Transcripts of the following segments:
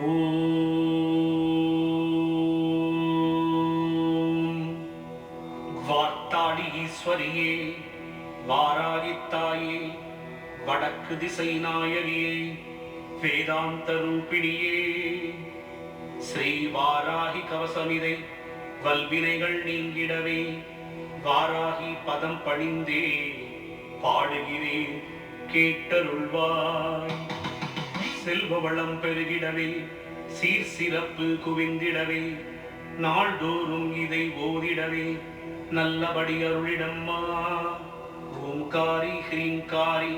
ஓம். வார்த்தாடி ஈஸ்வரியே வாராகித்தாயே வடக்கு திசை நாயகியே வேதாந்த ரூபிணியே ஸ்ரீ வாராகி கவசமிதை வல்வினைகள் நீங்கிடவே வாராகி பதம் பணிந்தே பாடுகிறேன் கேட்டருள்வாய். செல்வ வளம் பெருகிடவே சீர் சிறப்பு குவிந்திடவே நாள்தோறும் இதை ஓதிடவே நல்லபடி அருளிடம்மா. ஓம்காரி ஹ்ரீங்காரி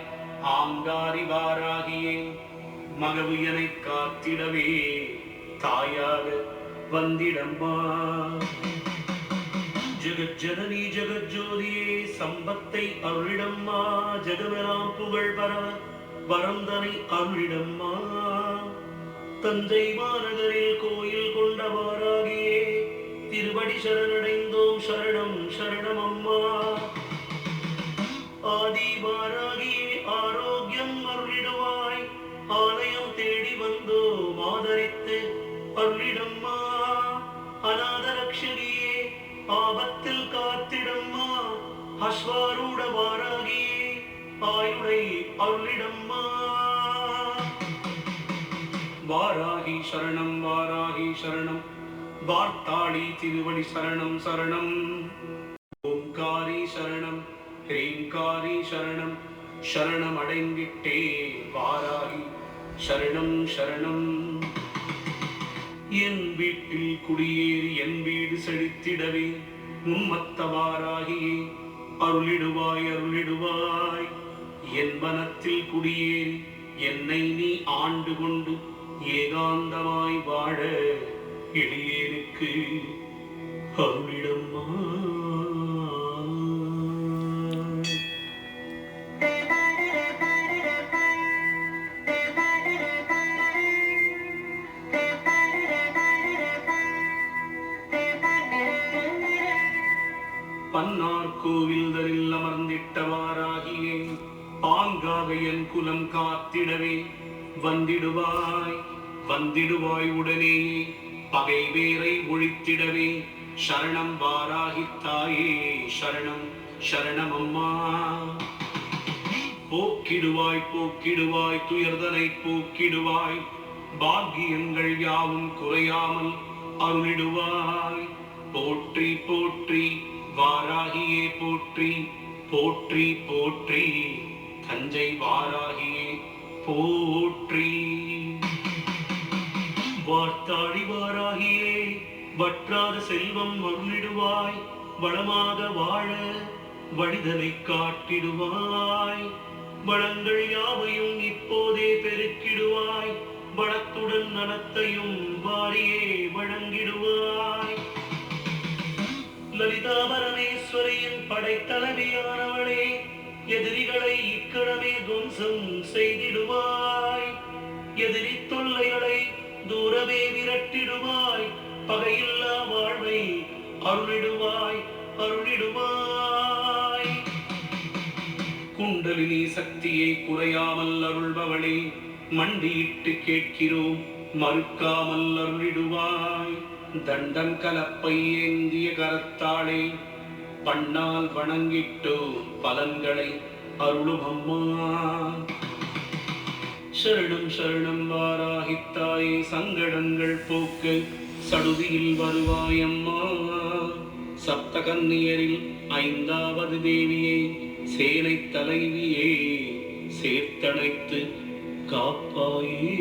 ஆங்காரி வாராகியே மகவியனை காத்திடவே தாயாக வந்திடம்மா. ஜெகஜனனி ஜெகஜோதியே சம்பத்தை அருளிடம்மா. ஜெகமெலாம் புகழ் பரவ வரந்தனை அருளிடம்மா தஞ்சை மாநகரில் கோயில் கொண்டவாராகியே திருவடி சரணடைந்தோம் சரணம் சரணம் அம்மா ஆதிவாராகியே ஆரோக்கியம் அருளிடுவாய். ஆலயம் தேடி வந்தோம் ஆதரித்து அருளிடம்மா. அநாதரக்ஷணியே ஆபத்தில் காத்திடம்மா. அஸ்வாரூட வாராகி ஆயுளை அருளிடம்மா. வாராகி சரணம் வாராகி சரணம். வார்த்தாளி திருவடி சரணம் சரணம். ஓம்காரி சரணம் ஹ்ரீங்காரி சரணம். சரணம் அடைந்திட்டே வாராகி சரணம் சரணம். என் வீட்டில் குடியேறி என் வீடு செழித்திடவே உம்மத்தவாராகியே அருளிடுவாய் அருளிடுவாய். என் மனத்தில் குடியேறி என்னை நீ ஆண்டு கொண்டு ஏகாந்தமாய் வாழ எளியேனுக்கு அருளிடம்மா. பன்னார் கோவில்தரில் அமர்ந்திட்டவாறாகியே பாங்காக என் குலம் காத்திடவே. வந்திடுவாய் வந்திடுவாய் உடனே. பகை வேரை ஒழித்திடவே. சரணம் வாராகித்தாயே சரணம் சரணம் அம்மா போக்கிடுவாய் போக்கிடுவாய் துயர்தனை போக்கிடுவாய். பாக்கியங்கள் யாவும் குறையாமல் அருளிடுவாய். போற்றி போற்றி வாராகியே போற்றி போற்றி போற்றி. தஞ்சை வாராகியே போற்றி. வார்த்தாடி வாராகியே வற்றாத செல்வம் அருளிடுவாய் வளமாக வாழ வழிதலை காட்டிடுவாய். வளங்கள் யாவையும் இப்போதே பெருக்கிடுவாய் வளத்துடன் நலத்தையும் வாரியே வழங்கிடுவாய். லலிதா பரமேஸ்வரியின் படைத்தலைவியானவளே எதிரிகளை இக்கணமே துவம்சம் செய்திடுவாய். எதிரி தொல்லைகளை தூரமே விரட்டிடுவாய். பகையில்லா வாழ்வை அருளிடுவாய் அருளிடுவாய். குண்டலினி சக்தியை குறையாமல் அருள்பவளே மண்டியிட்டு கேட்கிறோம் மறுக்காமல் அருளிடுவாய். தண்டம் கலப்பை ஏந்திய கரத்தாளே பண்ணால் வணங்கிட்டோ பலன்களை அருளும் அம்மா சரணம் சரணம் வாராகித்தாயே சங்கடங்கள் போக்கு சடுதியில் வருவாயம்மா. சப்தகன்னியரில் ஐந்தாவது தேவியே சேனை தலைவியே சேர்த்தணைத்து காப்பாயே.